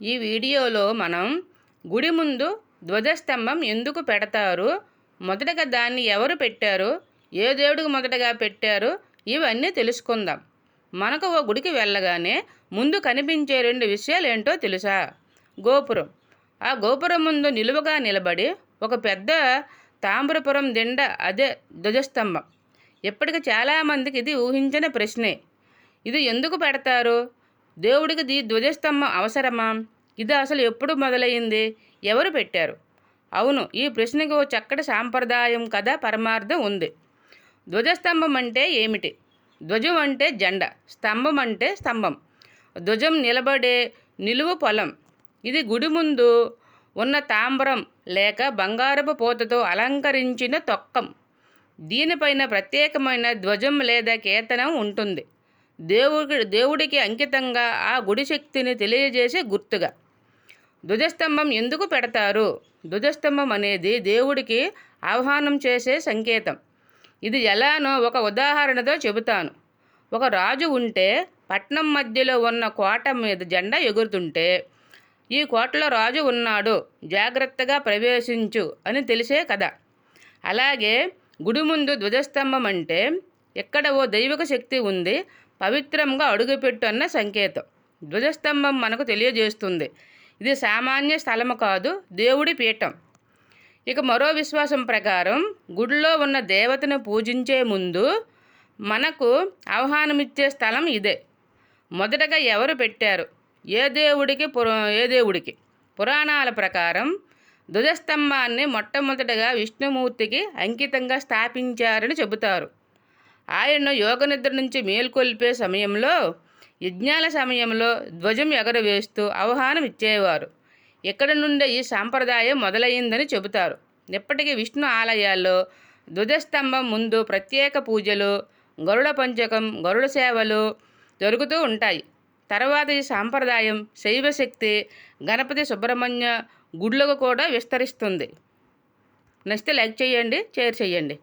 ఈ వీడియోలో మనం గుడి ముందు ధ్వజస్తంభం ఎందుకు పెడతారు? మొదటగా దాన్ని ఎవరు పెట్టారు? ఏ దేవుడికి మొదటగా పెట్టారు? ఇవన్నీ తెలుసుకుందాం. మనకు ఓ గుడికి వెళ్ళగానే ముందు కనిపించే రెండు విషయాలు ఏంటో తెలుసా? గోపురం. ఆ గోపురం ముందు నిలువుగా నిలబడి ఒక పెద్ద తామ్రపురం దిండ అదే ధ్వజస్తంభం. ఇప్పటికి చాలామందికి ఇది ఊహించిన ప్రశ్నే. ఇది ఎందుకు పెడతారు? దేవుడికి దీ ధ్వజస్తంభం అవసరమా? ఇది అసలు ఎప్పుడు మొదలైంది? ఎవరు పెట్టారు? అవును ఈ ప్రశ్నకు ఓ చక్కటి సాంప్రదాయం కథ పరమార్థం ఉంది. ధ్వజస్తంభం అంటే ఏమిటి? ధ్వజం అంటే జెండ స్తంభం అంటే స్తంభం. ధ్వజం నిలబడే నిలువు పొలం. ఇది గుడి ముందు ఉన్న తాంబరం లేక బంగారపు పూతతో అలంకరించిన తొక్కం. దీనిపైన ప్రత్యేకమైన ధ్వజం లేదా కేతనం ఉంటుంది. దేవుడి దేవుడికి అంకితంగా ఆ గుడి శక్తిని తెలియజేసే గుర్తుగా. ధ్వజస్తంభం ఎందుకు పెడతారు? ధ్వజస్తంభం అనేది దేవుడికి ఆహ్వానం చేసే సంకేతం. ఇది ఎలానో ఒక ఉదాహరణతో చెబుతాను. ఒక రాజు ఉంటే పట్నం మధ్యలో ఉన్న కోట మీద జెండా ఎగురుతుంటే ఈ కోటలో రాజు ఉన్నాడు జాగ్రత్తగా ప్రవేశించు అని తెలిసే కథ. అలాగే గుడి ముందు ధ్వజస్తంభం అంటే ఎక్కడ ఓ దైవిక శక్తి ఉంది పవిత్రంగా అడుగుపెట్టు అన్న సంకేతం. ధ్వజస్తంభం మనకు తెలియజేస్తుంది. ఇది సామాన్య స్థలము కాదు దేవుడి పీఠం. ఇక మరో విశ్వాసం ప్రకారం గుడిలో ఉన్న దేవతను పూజించే ముందు మనకు ఆహ్వానమిచ్చే స్థలం ఇదే. మొదటగా ఎవరు పెట్టారు? ఏ దేవుడికి పురా ఏ దేవుడికి? పురాణాల ప్రకారం ధ్వజస్తంభాన్ని మొట్టమొదటగా విష్ణుమూర్తికి అంకితంగా స్థాపించారని చెబుతారు. ఆయన్ను యోగనిద్ర నుంచి మేల్కొల్పే సమయంలో యజ్ఞాల సమయంలో ధ్వజం ఎగరవేస్తూ ఆహ్వానం ఇచ్చేవారు. ఇక్కడ నుండే ఈ సాంప్రదాయం మొదలైందని చెబుతారు. ఇప్పటికీ విష్ణు ఆలయాల్లో ధ్వజస్తంభం ముందు ప్రత్యేక పూజలు గరుడ పంచకం గరుడ సేవలు జరుగుతూ ఉంటాయి. తర్వాత ఈ సాంప్రదాయం శైవశక్తి గణపతి సుబ్రహ్మణ్య గుడ్లకు కూడా విస్తరిస్తుంది. నచ్చితే లైక్ చేయండి షేర్ చేయండి.